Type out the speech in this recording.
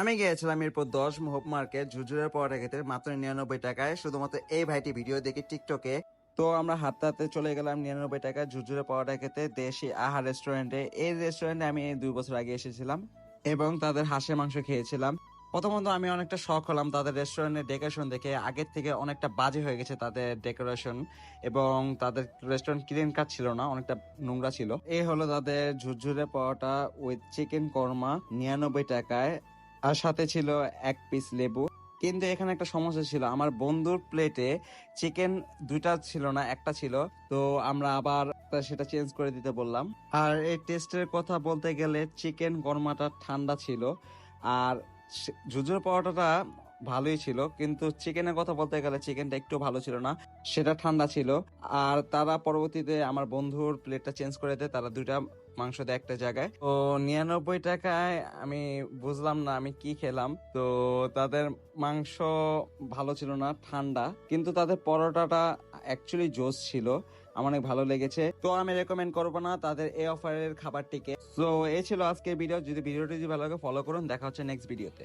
আমি গিয়েছিলাম এরপর দশ হোপ মার্কেট ঝুরঝুরের পরোটা খেতে মাত্র নিরানব্বই টাকায়। শুধুমাত্র এই ভাইটি ভিডিও দেখি টিকটকে। তো আমরা হাঁটতে হাঁটতে চলে গেলাম নিরানব্বই টাকায় ঝুরঝুরে পরোটা খেতে দেশি আহার রেস্টুরেন্টে এই রেস্টুরেন্টে আমি দুই বছর আগে এসেছিলাম এবং তাদের হাঁসের মাংস খেয়েছিলাম। প্রথমত আমি অনেকটা শখ হলাম তাদের রেস্টুরেন্টের ডেকোরেশন দেখে। আগের থেকে অনেকটা বাজে হয়ে গেছে তাদের ডেকোরেশন এবং তাদের রেস্টুরেন্ট ক্লিন কাট ছিল না, অনেকটা নোংরা ছিল। এই হলো তাদের ঝুরঝুরে পরোটা উইথ চিকেন কর্মা নিরানব্বই টাকায়। আর সাথে ছিল এক পিস লেবু। কিন্তু এখানে একটা সমস্যা ছিল, আমার বন্ধুর প্লেটে চিকেন দুইটা ছিল না, একটা ছিল। তো আমরা আবার সেটা চেঞ্জ করে দিতে বললাম। আর এই টেস্টের কথা বলতে গেলে চিকেন গরমাটা ঠান্ডা ছিল। আর জুজুর পরোটাটা ভালোই ছিল, কিন্তু চিকেনের কথা বলতে গেলে চিকেনটা একটু ভালো ছিল না। সেটা ঠান্ডা ছিল। আর তারা পরবর্তীতে আমার বন্ধুর প্লেটটা চেঞ্জ করে দেয়, তারা দুইটা মাংস দেয় একটা জায়গায়। তো নিরানব্বই টাকায় আমি বুঝলাম না আমি কি খেলাম। তো তাদের মাংস ভালো ছিল না, ঠান্ডা। কিন্তু তাদের পরোটাটা অ্যাকচুয়ালি জোস ছিল, আমার অনেক ভালো লেগেছে। তো আমি রেকমেন্ড করব না তাদের এই অফারের খাবারটিকে। তো এই ছিল আজকের ভিডিও যদি ভিডিওটি যদি ভালো লাগে ফলো করুন। দেখা হচ্ছে নেক্সট ভিডিওতে